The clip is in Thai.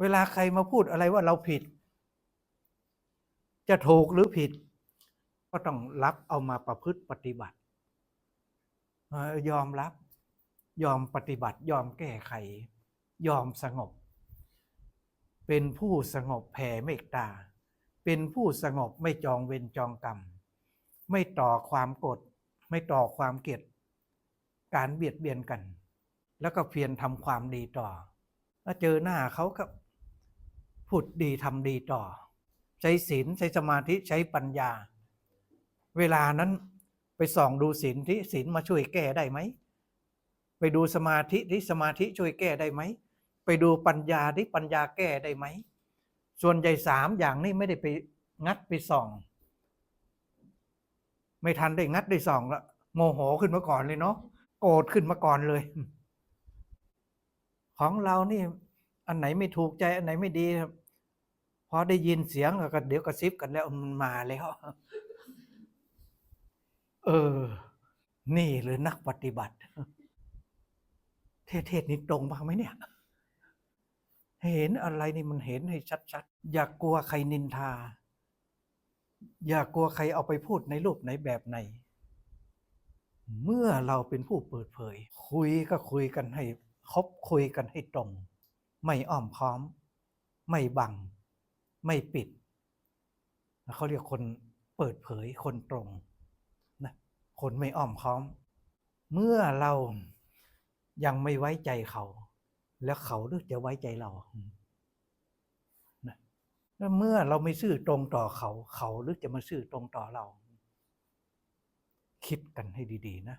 เวลาใครมาพูดอะไรว่าเราผิด จะถูกหรือผิด ก็ต้องรับเอามาประพฤติปฏิบัติ ยอมรับ ยอมปฏิบัติ ยอมแก้ไข ยอมสงบ เป็นผู้สงบแผ่เมตตา เป็นผู้สงบไม่จองเวรจองกรรม ไม่ต่อความโกรธไม่ต่อความเกลียดการเบียดเบียนกัน แล้วก็เพียรทำความดีต่อถ้าเจอหน้าเขาก็ พูดดีทำดีต่อ ใช้ศีลใช้สมาธิใช้ปัญญา เวลานั้นไปส่องดูศีลที่ศีลมาช่วยแก้ได้ไหม ไปดูสมาธิที่สมาธิช่วยแก้ได้ไหม ไปดูปัญญาที่ปัญญาแก้ได้ไหม ส่วนใหญ่สามอย่างนี้ไม่ได้ไปงัดไปส่อง ไม่ทันได้งัดได้ส่องล้วโมโหขึ้นมาก่อนเลยเนาะโกรธขึ้นมาก่อนเลย ของเรานี่ อันไหนไม่ถูกใจ อันไหนไม่ดีครับพอได้ยินเสียงก็เดี๋ยวกระซิบกันแล้วมันมาแล้วเออ นี่หรือนักปฏิบัติ เทศเทศนี้ตรงบ้างไหมเนี่ย เห็นอะไรนี่มันเห็นให้ชัดๆ อย่ากกลัวใครนินทา อย่ากกลัวใครเอาไปพูดในรูปไหนแบบไหน เมื่อเราเป็นผู้เปิดเผย คุยก็คุยกันให้คบคุยกันให้ตรง ไม่อ้อมค้อม ไม่บัง ไม่ปิด เขาเรียกคนเปิดเผยคนตรงนะคนไม่อ้อมค้อม เมื่อเรายังไม่ไว้ใจเขา แล้วเขาจะไว้ใจเรานะแล้วเมื่อเราไม่ซื่อตรงต่อเขา เขาหรือจะมาซื่อตรงต่อเรา คิดกันให้ดี ๆ นะ